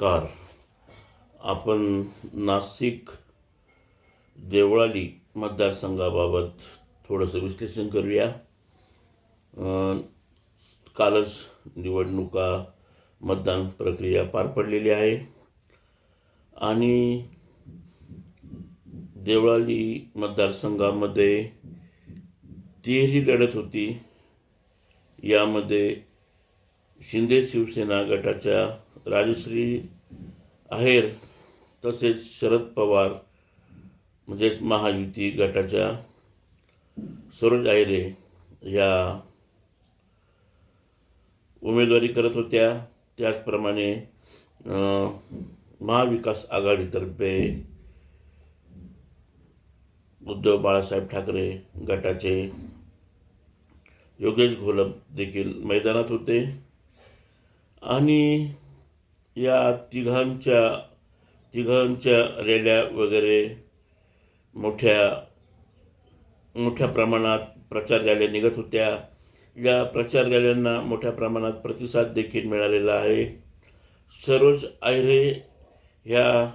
नमस्कार. आपण नाशिक देवळाली मतदारसंघाबाबत थोडंसं विश्लेषण करूया. कालच निवडणुका मतदान प्रक्रिया पार पडलेली आहे. आणि देवळाली मतदारसंघामध्ये तिहेरी लढत होती. यामध्ये शिंदे शिवसेना गटाच्या राजश्री आहेर तसेच शरद पवार म्हणजेच महायुती गटाच्या सरोज आयरे या उमेदवारी करत होत्या. त्याचप्रमाणे अं, महाविकास आघाडीतर्फे उद्धव बाळासाहेब ठाकरे गटाचे योगेश घोलप देखील मैदानात होते. आणि या तिघांच्या तिघांच्या रॅल्या वगैरे मोठ्या मोठ्या प्रमाणात प्रचार रॅल्या निघत होत्या. या प्रचार रॅल्यांना मोठ्या प्रमाणात प्रतिसाद देखील मिळालेला आहे. सरोज आयरे ह्या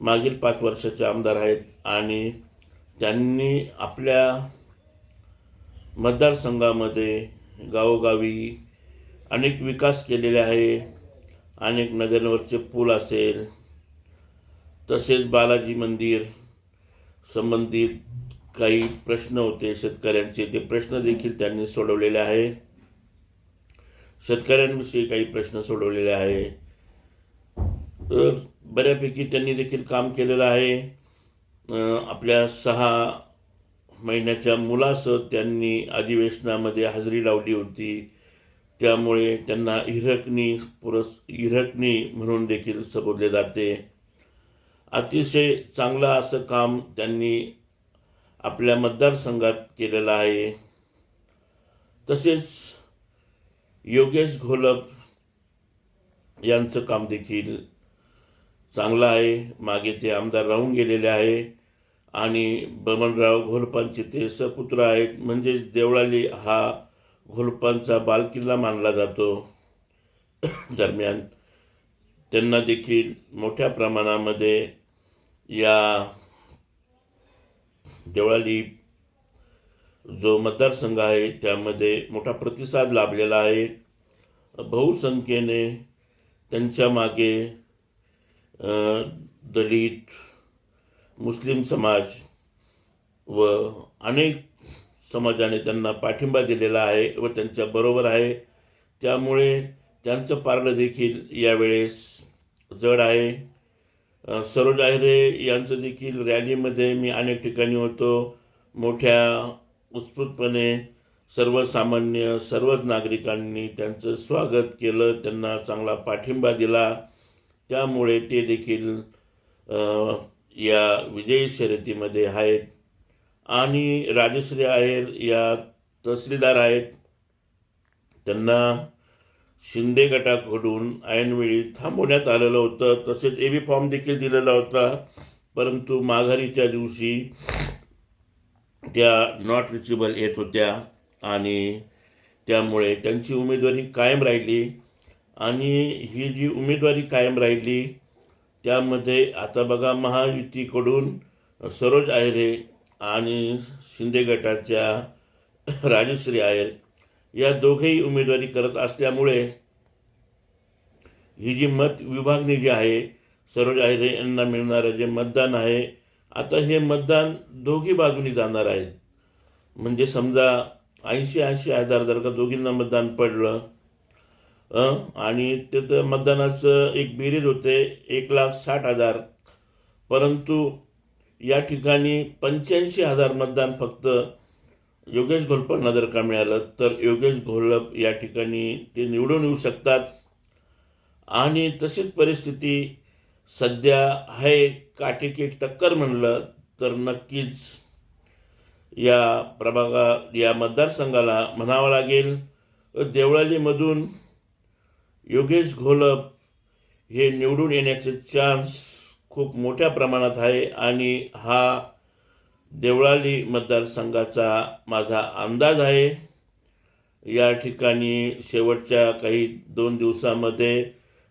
मागील पाच वर्षाचे आमदार आहेत आणि त्यांनी आपल्या मतदारसंघामध्ये गावोगावी अनेक विकास केलेले आहे. अनेक नद्यांवरचे पूल असेल तसेच बालाजी मंदिर संबंधित काही प्रश्न होते शेतकऱ्यांचे ते प्रश्न देखील त्यांनी सोडवलेले आहे शेतकऱ्यांविषयी काही प्रश्न सोडवलेले आहे तर बऱ्यापैकी त्यांनी देखील काम केलेलं आहे. आपल्या सहा महिन्याच्या मुलासह त्यांनी अधिवेशनामध्ये हजेरी लावली होती. त्यामुळे त्यांना हिरकणी पुरस हिरकणी म्हणून देखील संबोधले जाते. अतिशय चांगलं असं काम त्यांनी आपल्या मतदारसंघात केलेलं आहे. तसेच योगेश घोलप यांचं काम देखील चांगलं आहे. मागे ते आमदार राहून गेलेले आहे. आणि बमनराव घोलपांचे ते सपुत्र आहेत. म्हणजेच देवळाली हा घोलपांचा बालकिल्ला मानला जातो. दरम्यान त्यांना देखील मोठ्या प्रमाणामध्ये या देवळाली जो मतदारसंघ आहे त्यामध्ये मोठा प्रतिसाद लाभलेला आहे. बहुसंख्येने त्यांच्या मागे दलित मुस्लिम समाज व अनेक समाजाने त्यांना पाठिंबा दिलेला आहे व त्यांच्या बरोबर आहे. त्यामुळे त्यांचं पार्लं देखील यावेळेस जड आहे. सरोज आहिरे यांचं देखील रॅलीमध्ये मी अनेक ठिकाणी होतो. मोठ्या उत्स्फूर्तपणे सर्वसामान्य सर्वच नागरिकांनी त्यांचं स्वागत केलं त्यांना चांगला पाठिंबा दिला. त्यामुळे ते देखील या विजयी शर्यतीमध्ये आहेत. आणि राजश्री आहेर या तहसीलदार आहेत त्यांना शिंदे गटाकडून ऐनवेळी थांबवण्यात आलेलं होतं. तसेच ए बी फॉर्म देखील दिलेला होता. परंतु माघारीच्या दिवशी त्या नॉट रिचेबल येत होत्या आणि त्यामुळे त्यांची उमेदवारी कायम राहिली. आणि ही जी उमेदवारी कायम राहिली त्यामध्ये आता बघा महायुतीकडून सरोज आयरे आणि शिंदे गटाच्या राजश्री आयर या दोघेही उमेदवारी करत असल्यामुळे ही जी मत विभागणी जी आहे सरोज आयरे यांना मिळणारं जे मतदान आहे आता हे मतदान दोघी बाजूनी जाणार आहे. म्हणजे समजा ऐंशी ऐंशी हजार जर का दोघींना मतदान पडलं आणि तिथं मतदानाचं एक बेरीज होते एक लाख साठ हजार. परंतु या ठिकाणी पंच्याऐंशी हजार मतदान फक्त योगेश घोलपांना जर का मिळालं तर योगेश घोलप या ठिकाणी ते निवडून येऊ शकतात. आणि तशीच परिस्थिती सध्या आहे काटेकी टक्कर म्हणलं तर नक्कीच या प्रभागा या मतदारसंघाला म्हणावं लागेल. देवळालीमधून योगेश घोलप हे निवडून येण्याचे चान्स खूप मोठ्या प्रमाणात आहे आणि हा देवळाली मतदारसंघाचा माझा अंदाज आहे. या ठिकाणी शेवटच्या काही दोन दिवसामध्ये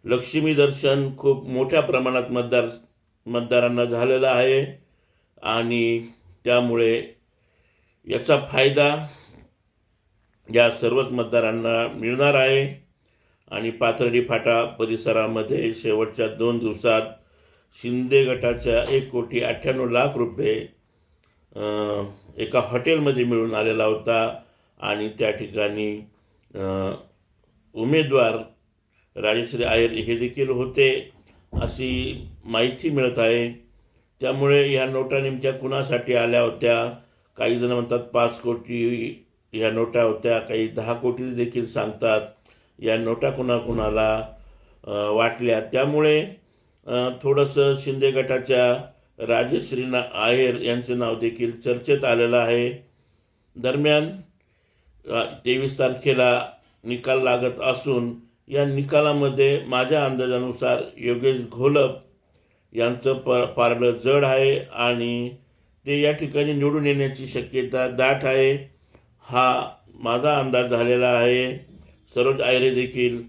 लक्ष्मी दर्शन खूप मोठ्या प्रमाणात मतदार मतदारांना झालेलं आहे आणि त्यामुळे याचा फायदा या सर्वच मतदारांना मिळणार आहे. आणि पाथर्डी फाटा परिसरामध्ये शेवटच्या दोन दिवसात शिंदे गटाच्या एक कोटी अठ्ठ्याण्णव लाख रुपये एका हॉटेलमध्ये मिळून आलेला होता. आणि त्या ठिकाणी उमेदवार राजेश्री आयर हे देखील होते अशी माहिती मिळत आहे. त्यामुळे ह्या नोटा नेमक्या कुणासाठी आल्या होत्या? काही जण म्हणतात पाच कोटी ह्या नोटा होत्या. काही दहा कोटी देखील सांगतात. या नोटा कुणाकुणाला वाटल्या? त्यामुळे थोडंसं शिंदे गटाच्या राजश्रीना आयर यांचे नाव देखील चर्चेत आलेलं आहे. दरम्यान तेवीस तारखेला निकाल लागत असून या निकालामध्ये माझ्या अंदाजानुसार योगेश घोलप यांचं प पारडं जड आहे आणि ते या ठिकाणी निवडून येण्याची शक्यता दाट आहे. हा माझा अंदाज झालेला आहे. सरोज आयरे देखील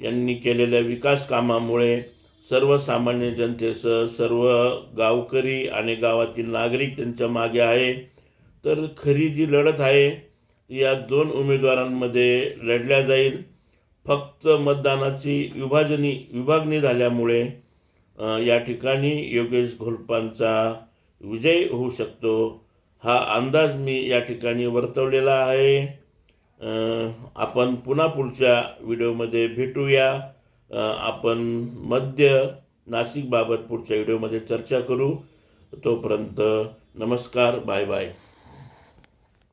यांनी केलेल्या विकास कामामुळे सर्वसामान्य जनतेसह सर्व गावकरी आणि गावातील नागरिक त्यांच्या मागे आहे. तर खरी जी लढत आहे या दोन उमेदवारांमध्ये लढल्या जाईल. फक्त मतदानाची विभाजनी विभागणी झाल्यामुळे या ठिकाणी योगेश घोलपांचा विजय होऊ शकतो. हा अंदाज मी या ठिकाणी वर्तवलेला आहे. आपण पुन्हा पुढच्या व्हिडिओमध्ये भेटूया. आपण मध्य नाशिकबाबत पुढच्या व्हिडिओमध्ये चर्चा करू. तोपर्यंत नमस्कार बाय बाय.